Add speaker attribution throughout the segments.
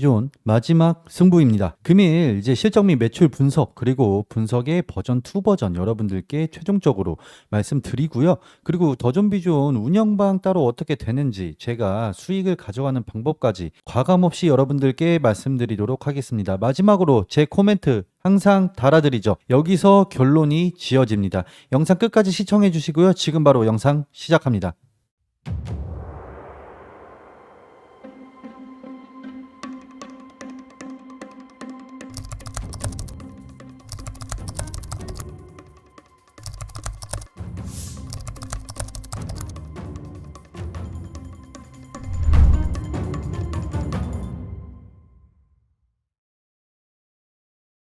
Speaker 1: 좋은 마지막 승부입니다. 금일 이제 실적 및 매출 분석 그리고 분석의 버전 2 버전 여러분들께 최종적으로 말씀드리고요. 그리고 더좀비 좋은 운영방 따로 어떻게 되는지 제가 수익을 가져가는 방법까지 과감 없이 여러분들께 말씀드리도록 하겠습니다. 마지막으로 제 코멘트 항상 달아드리죠. 여기서 결론이 지어집니다. 영상 끝까지 시청해 주시고요. 지금 바로 영상 시작합니다.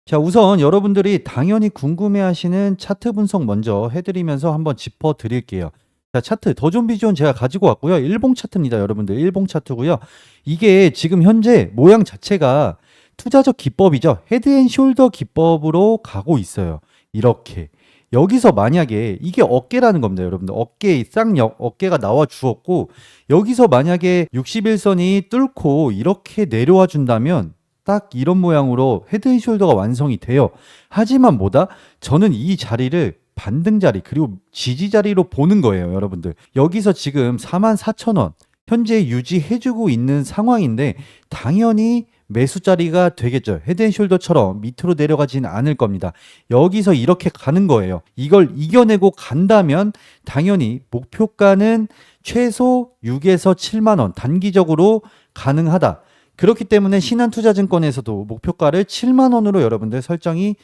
Speaker 1: 자, 우선 여러분들이 당연히 궁금해하시는 차트 분석 먼저 해드리면서 한번 짚어드릴게요. 자, 차트 더좀비존 제가 가지고 왔고요. 일봉 차트입니다, 여러분들. 일봉 차트고요. 이게 지금 현재 모양 자체가 투자적 기법이죠. 헤드앤숄더 기법으로 가고 있어요. 이렇게. 여기서 만약에 이게 어깨라는 겁니다, 여러분들. 어깨 쌍역 어깨가 나와 주었고 여기서 만약에 61선이 뚫고 이렇게 내려와 준다면 딱 이런 모양으로 헤드앤숄더가 완성이 돼요. 하지만 뭐다? 저는 이 자리를 반등 자리 그리고 지지 자리로 보는 거예요, 여러분들. 여기서 지금 44,000원 현재 유지해주고 있는 상황인데 당연히 매수 자리가 되겠죠. 헤드앤숄더처럼 밑으로 내려가진 않을 겁니다. 여기서 이렇게 가는 거예요. 이걸 이겨내고 간다면 당연히 목표가는 최소 6에서 7만 원 단기적으로 가능하다. 그렇기 때문에 신한투자증권에서도 목표가를 7만 원으로 여러분들 설정이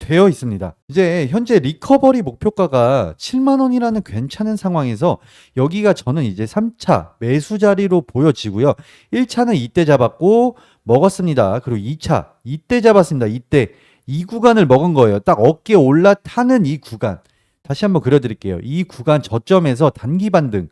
Speaker 1: 되어 있습니다. 이제 현재 리커버리 목표가가 7만 원이라는 괜찮은 상황에서 여기가 저는 이제 3차 매수 자리로 보여지고요. 1차는 이때 잡았고 먹었습니다. 그리고 2차 이때 잡았습니다. 이때 이 구간을 먹은 거예요. 딱 어깨 올라타는 이 구간. 다시 한번 그려드릴게요. 이 구간 저점에서 단기 반등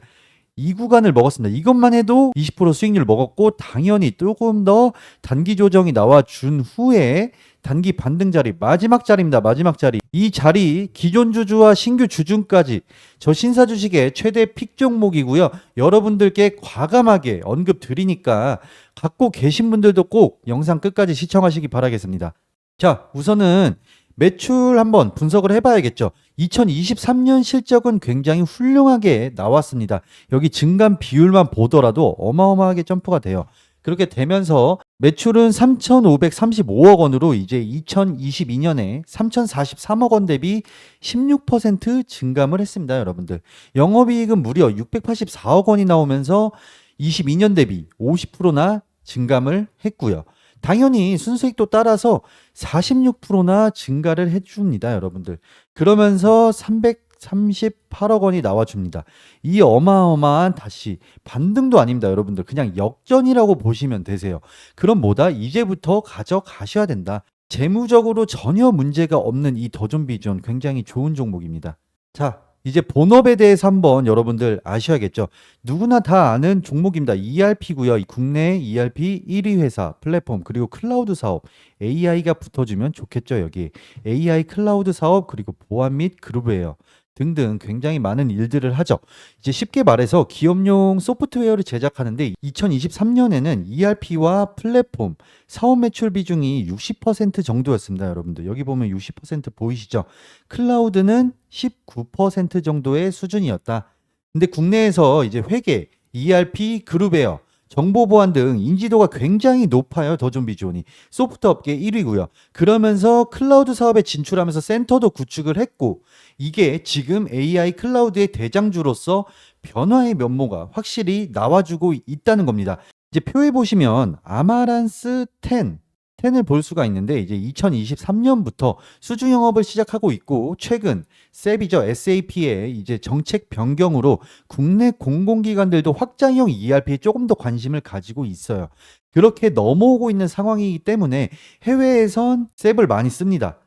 Speaker 1: 이 구간을 먹었습니다. 이것만 해도 20% 수익률 먹었고 당연히 조금 더 단기 조정이 나와 준 후에 단기 반등 자리 마지막 자리입니다. 마지막 자리. 이 자리 기존 주주와 신규 주주까지 저 신사 주식의 최대 픽 종목이고요. 여러분들께 과감하게 언급 드리니까 갖고 계신 분들도 꼭 영상 끝까지 시청하시기 바라겠습니다. 자, 우선은 매출 한번 분석을 해봐야겠죠. 2023년 실적은 굉장히 훌륭하게 나왔습니다. 여기 증감 비율만 보더라도 어마어마하게 점프가 돼요. 그렇게 되면서 매출은 3,535억 원으로 이제 2022년에 3,043억 원 대비 16% 증감을 했습니다, 여러분들. 영업이익은 무려 684억 원이 나오면서 22년 대비 50%나 증감을 했고요. 당연히 순수익도 따라서 46%나 증가를 해줍니다, 여러분들. 그러면서 338억 원이 나와줍니다. 이 어마어마한 다시 반등도 아닙니다, 여러분들. 그냥 역전이라고 보시면 되세요. 그럼 뭐다? 이제부터 가져가셔야 된다. 재무적으로 전혀 문제가 없는 이 더존비전 굉장히 좋은 종목입니다. 자, 이제 본업에 대해서 한번 여러분들 아셔야겠죠. 누구나 다 아는 종목입니다. ERP고요. 국내 ERP 1위 회사 플랫폼 그리고 클라우드 사업 AI가 붙어주면 좋겠죠. 여기 AI 클라우드 사업 그리고 보안 및 그룹이에요. 등등 굉장히 많은 일들을 하죠. 이제 쉽게 말해서 기업용 소프트웨어를 제작하는데 2023년에는 ERP와 플랫폼 사업 매출 비중이 60% 정도였습니다, 여러분들. 여기 보면 60% 보이시죠? 클라우드는 19% 정도의 수준이었다. 근데 국내에서 이제 회계, ERP, 그룹웨어 정보 보안 등 인지도가 굉장히 높아요. 더좀비존이 소프트 업계 1위고요. 그러면서 클라우드 사업에 진출하면서 센터도 구축을 했고 이게 지금 AI 클라우드의 대장주로서 변화의 면모가 확실히 나와주고 있다는 겁니다. 이제 표에 보시면 아마란스 10 10을 볼 수가 있는데 이제 2023년부터 수주 영업을 시작하고 있고 최근 셉이죠 SAP의 이제 정책 변경으로 국내 공공기관들도 확장형 ERP에 조금 더 관심을 가지고 있어요. 그렇게 넘어오고 있는 상황이기 때문에 해외에선 셉을 많이 씁니다.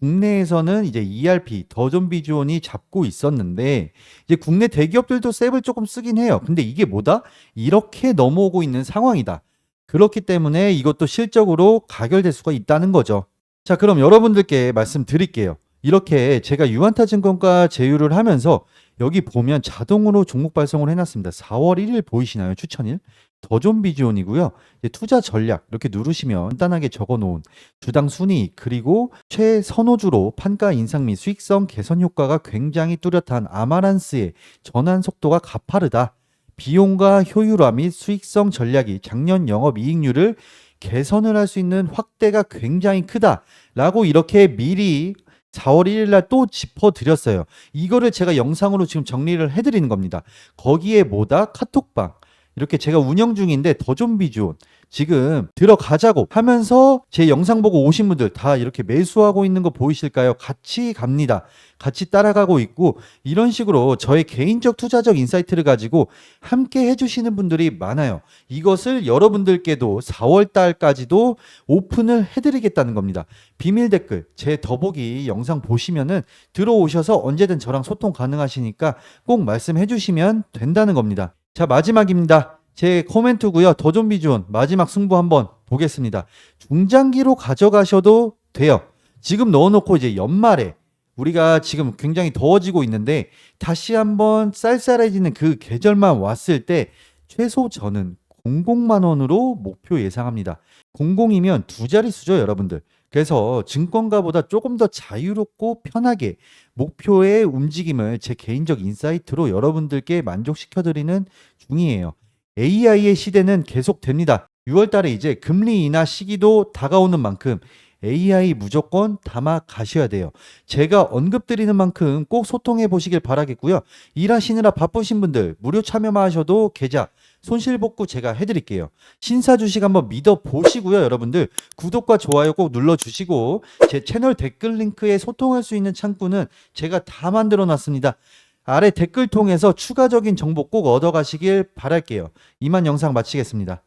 Speaker 1: 국내에서는 이제 ERP 더존 비주온이 잡고 있었는데 이제 국내 대기업들도 셉을 조금 쓰긴 해요. 근데 이게 뭐다? 이렇게 넘어오고 있는 상황이다. 그렇기 때문에 이것도 실적으로 가결될 수가 있다는 거죠. 자, 그럼 여러분들께 말씀드릴게요. 이렇게 제가 유한타 증권과 제휴를 하면서 여기 보면 자동으로 종목 발송을 해놨습니다. 4월 1일 보이시나요? 추천일. 더존 비지온이고요. 이제 투자 전략 이렇게 누르시면 간단하게 적어놓은 주당 순위 그리고 최선호주로 판가 인상 및 수익성 개선 효과가 굉장히 뚜렷한 아마란스의 전환 속도가 가파르다. 비용과 효율화 및 수익성 전략이 작년 영업 이익률을 개선을 할 수 있는 확대가 굉장히 크다라고 이렇게 미리 4월 1일 날 또 짚어드렸어요. 이거를 제가 영상으로 지금 정리를 해드리는 겁니다. 거기에 뭐다? 카톡방. 이렇게 제가 운영 중인데 더 좀 비주온 지금 들어가자고 하면서 제 영상 보고 오신 분들 다 이렇게 매수하고 있는 거 보이실까요? 같이 갑니다. 같이 따라가고 있고 이런 식으로 저의 개인적 투자적 인사이트를 가지고 함께 해주시는 분들이 많아요. 이것을 여러분들께도 4월 달까지도 오픈을 해드리겠다는 겁니다. 비밀 댓글 제 더보기 영상 보시면은 들어오셔서 언제든 저랑 소통 가능하시니까 꼭 말씀해 주시면 된다는 겁니다. 자 마지막입니다. 제 코멘트고요. 더 좀 비주온 마지막 승부 한번 보겠습니다. 중장기로 가져가셔도 돼요. 지금 넣어놓고 이제 연말에 우리가 지금 굉장히 더워지고 있는데 다시 한번 쌀쌀해지는 그 계절만 왔을 때 최소 저는 00만 원으로 목표 예상합니다. 00이면 두 자릿수죠, 여러분들. 그래서 증권가보다 조금 더 자유롭고 편하게 목표의 움직임을 제 개인적 인사이트로 여러분들께 만족시켜드리는 중이에요. AI의 시대는 계속됩니다. 6월 달에 이제 금리 인하 시기도 다가오는 만큼 AI 무조건 담아 가셔야 돼요. 제가 언급드리는 만큼 꼭 소통해 보시길 바라겠고요. 일하시느라 바쁘신 분들 무료 참여만 하셔도 계좌 손실복구 제가 해드릴게요. 신사 주식 한번 믿어 보시고요, 여러분들 구독과 좋아요 꼭 눌러 주시고 제 채널 댓글 링크에 소통할 수 있는 창구는 제가 다 만들어 놨습니다. 아래 댓글 통해서 추가적인 정보 꼭 얻어 가시길 바랄게요. 이만 영상 마치겠습니다.